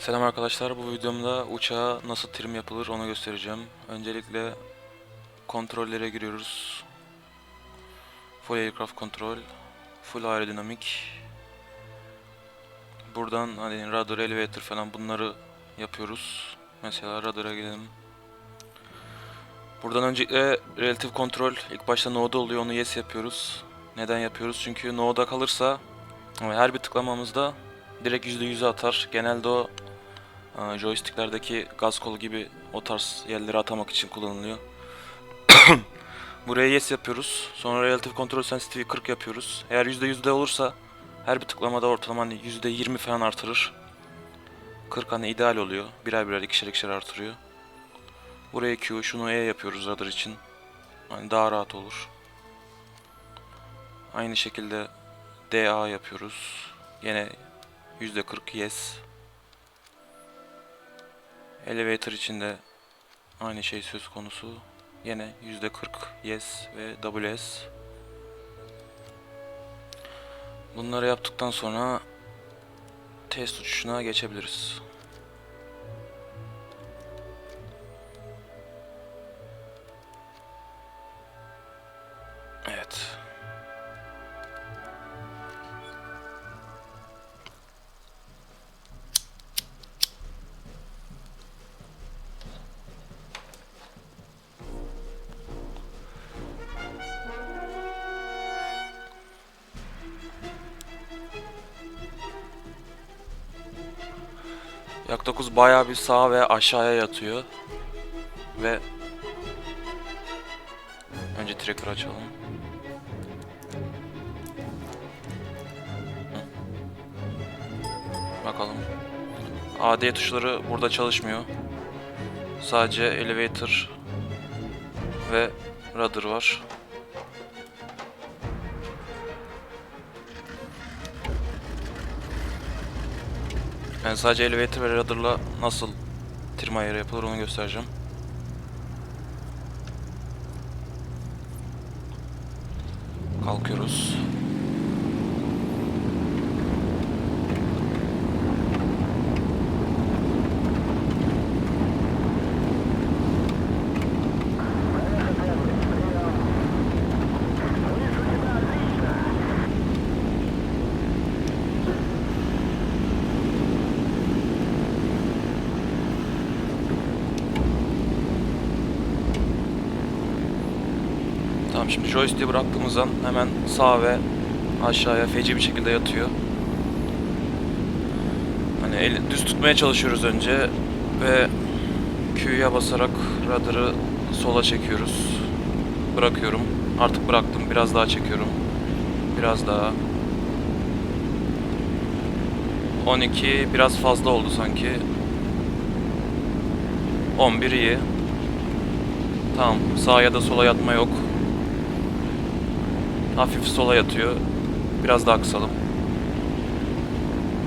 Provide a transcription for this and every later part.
Selam arkadaşlar. Bu videomda uçağa nasıl trim yapılır onu göstereceğim. Öncelikle kontrollere giriyoruz. Full Aircraft Control, Full Aerodynamic. Buradan hani Rudder, Elevator falan bunları yapıyoruz. Mesela Rudder'a gidelim. Buradan öncelikle Relative Control ilk başta No'da oluyor onu Yes yapıyoruz. Neden yapıyoruz? Çünkü No'da kalırsa her bir tıklamamızda direkt %100'e atar. Genelde o Aa, joysticklerdeki gaz kolu gibi o tarz yerlere atamak için kullanılıyor. Buraya yes yapıyoruz. Sonra relative control sensitivity 40 yapıyoruz. Eğer %100'de olursa her bir tıklamada ortalama hani %20 falan artırır. 40 hani ideal oluyor. Birer birer ikişer ikişer artırıyor. Buraya Q, şunu E yapıyoruz rudder için. Hani daha rahat olur. Aynı şekilde DA yapıyoruz. Yine %40 yes. Elevator için de aynı şey söz konusu. Yine %40 yes ve WS. Bunları yaptıktan sonra test uçuşuna geçebiliriz. Yak 9 bayağı bir sağa ve aşağıya yatıyor. Ve önce tracker açalım. Hı. Bakalım. AD tuşları burada çalışmıyor. Sadece elevator ve rudder var. Yani sadece elevator ve rudder'la nasıl trim ayarı yapılır onu göstereceğim. Kalkıyoruz. Şimdi joystick'i bıraktığımız an hemen sağ ve aşağıya feci bir şekilde yatıyor. Hani el, düz tutmaya çalışıyoruz önce ve Q'ya basarak radarı sola çekiyoruz. Bırakıyorum. Artık bıraktım. Biraz daha çekiyorum. Biraz daha. 12 biraz fazla oldu sanki. 11 iyi. Tamam. Sağa ya da sola yatma yok. Hafif sola yatıyor. Biraz daha kısalım.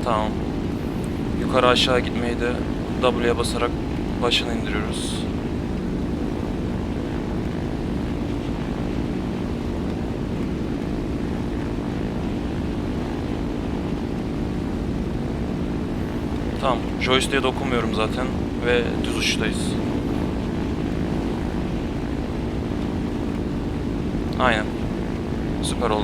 Tamam. Yukarı aşağı gitmeyi de W'ye basarak başını indiriyoruz. Tamam. Joystick'e dokunmuyorum zaten ve düz uçtayız. Aynen. Süper oldu.